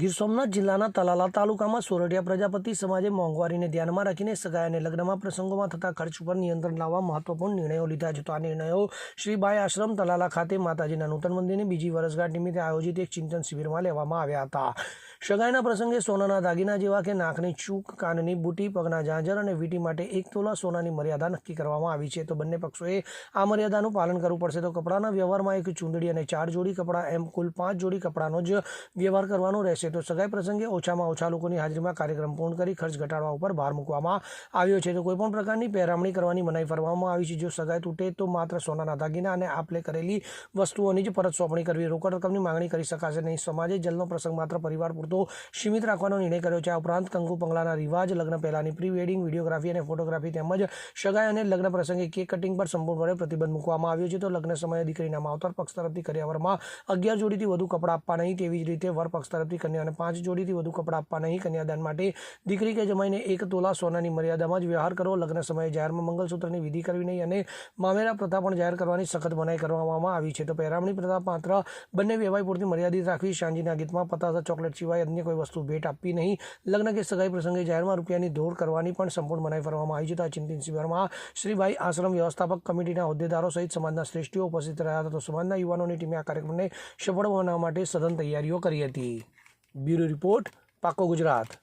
ગીર સોમનાથ જિલ્લાના તલાલા તાલુકામાં સોરઠિયા પ્રજાપતિ સમાજે મોંઘવારીને ધ્યાનમાં રાખીને સગાઈ અને લગ્નમાં પ્રસંગોમાં થતા ખર્ચ ઉપર નિયંત્રણ લાવવા મહત્વપૂર્ણ નિર્ણયો લીધા છે. તો આ નિર્ણયો શ્રીબાઈ આશ્રમ તલાલા ખાતે માતાજીના નૂતન મંદિરની બીજી વર્ષગાંઠ નિમિત્તે આયોજિત એક ચિંતન શિબિરમાં લેવામાં આવ્યા હતા. સગાઈના પ્રસંગે સોનાના દાગીના જેવા કે નાકની ચૂક, કાનની બુટી, પગના ઝાંઝર અને વીંટી માટે એક તોલા સોનાની મર્યાદા નક્કી કરવામાં આવી છે. તો બંને પક્ષોએ આ મર્યાદાનું પાલન કરવું પડશે. તો કપડાના વ્યવહારમાં એક ચૂંદડી અને ચાર જોડી કપડાં, એમ કુલ પાંચ જોડી કપડાનો જ વ્યવહાર કરવાનો રહેશે. તો સગાઈ પ્રસંગે ઓછામાં ઓછા લોકોની હાજરીમાં કાર્યક્રમ પૂર્ણ કરી ખર્ચ ઘટાડવા ઉપર ભાર મૂકવામાં આવ્યો છે. તો કોઈપણ પ્રકારની પહેરામણી કરવાની મનાઈ ફરવામાં આવી છે. જો સગાઈ તૂટે તો માત્ર સોનાના દાગીના અને આપલે કરેલી વસ્તુઓની જ પરત સોંપણી કરવી. રોકડ રકમની માંગણી કરી શકાશે નહીં. સમાજે જલનો પ્રસંગ માત્ર પરિવાર પૂરતો સીમિત રાખવાનો નિર્ણય કર્યો છે. આ ઉપરાંત કંકુ પંગલાના રિવાજ, લગ્ન પહેલાંની પ્રી વેડિંગ વિડીયોગ્રાફી અને ફોટોગ્રાફી તેમજ સગાઈ અને લગ્ન પ્રસંગે કેક કટિંગ પર સંપૂર્ણપણે પ્રતિબંધ મૂકવામાં આવ્યો છે. તો લગ્ન સમયે દીકરીના માવતર પક્ષ તરફથી કરિયાવરમાં અગિયાર જોડીથી વધુ કપડાં આપવા નહીં, તેવી જ રીતે વર પક્ષ તરફથી કન્યાને પાંચ જોડીથી વધુ કપડાં આપવા નહીં. કન્યાદાન માટે દીકરી કે જમાઈને એક તોલા સોનાની મર્યાદામાં જ વ્યવહાર કરવો લગ્ન સમયે જાહેરમાં મંગલસૂત્રની વિધિ કરવી નહીં અને મામેરા પ્રથા પણ જાહેર કરવાની સખત મનાઈ કરવામાં આવી છે. તો પહેરામણી પ્રથા માત્ર બંને વ્યવહાર પૂરતી મર્યાદિત રાખવી. સાંજના ગીતમાં પતાસા ચોકલેટ સિવાય અન્ય કોઈ વસ્તુ ભેટ આપવી નહીં. લગ્ન કે સગાઈ પ્રસંગે જાહેરમાં રૂપિયાની દોડ કરવાની પણ સંપૂર્ણ મનાઈ ફરવામાં આવી આ ચિંતિત શિબિરમાં શ્રીભાઈ આશ્રમ વ્યવસ્થાપક કમિટીના હોદ્દેદારો સહિત સમાજના શ્રેષ્ઠીઓ ઉપસ્થિત રહ્યા હતા. તો સમાજના યુવાનોની ટીમે આ કાર્યક્રમને સફળ બનાવવા માટે સઘન તૈયારીઓ કરી હતી. બ્યુરો રિપોર્ટ પાકો ગુજરાત.